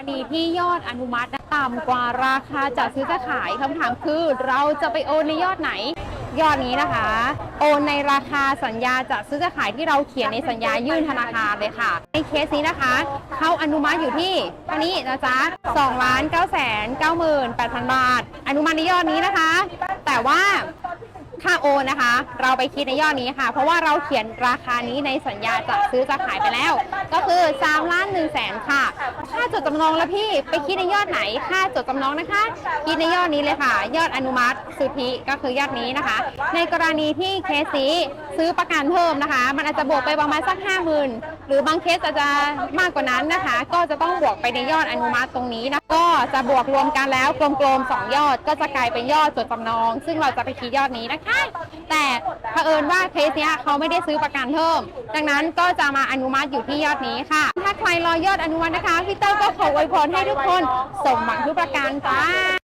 คดีที่ยอดอนุมัติต่ำกว่าราคาจัดซื้อจะขายคำถามคือเราจะไปโอนในยอดไหน ยอดนี้นะคะ โอนในราคาสัญญาจัดซื้อจะขายที่เราเขียนในสัญญายื่นธนาคารเลยค่ะ ในเคสนี้นะคะเขาอนุมัติอยู่ที่เท่านี้นะจ๊ะ2ล้าน9แสน9 8 0 0 บาท อนุมัติในยอดนี้นะคะ แต่ว่าค่าโอนนะคะ เราไปคิดในยอดนี้ค่ะ เพราะว่าเราเขียนราคานี้ในสัญญาจะซื้อจะขายไปแล้ว ก็คือ3ล้าน 1แสนค่ะ ค่าจดจำนองแล้วพี่ไปคิดในยอดไหน ค่าจดจำนองนะคะ คิดในยอดนี้เลยค่ะ ยอดอนุมัติสุทธิก็คือยอดนี้นะคะ ในกรณีที่เคสนี้ซื้อประกันเพิ่มนะคะ มันอาจจะบวกไปประมาณสัก 5 0,000 หรือบางเคสอาจจะมากกว่านั้นนะคะ ก็จะต้องบวกไปในยอดอนุมัติตรงนี้นะก็จะบวกรวมกันแล้วกลมๆสองยอดก็จะกลายเป็นยอดจดจำนอง ซึ่งเราจะไปคิดยอดนี้นะคะ แต่เผอิญว่าเคสเนี้ยเขาไม่ได้ซื้อประกันเพิ่ม ดังนั้นก็จะมาอนุมัติอยู่ที่ยอดนี้ค่ะ ถ้าใครรอยอดอนุมัตินะคะพี่เต้ยก็ขออวยพรให้ทุกคนสมหวังทุกประการจ้า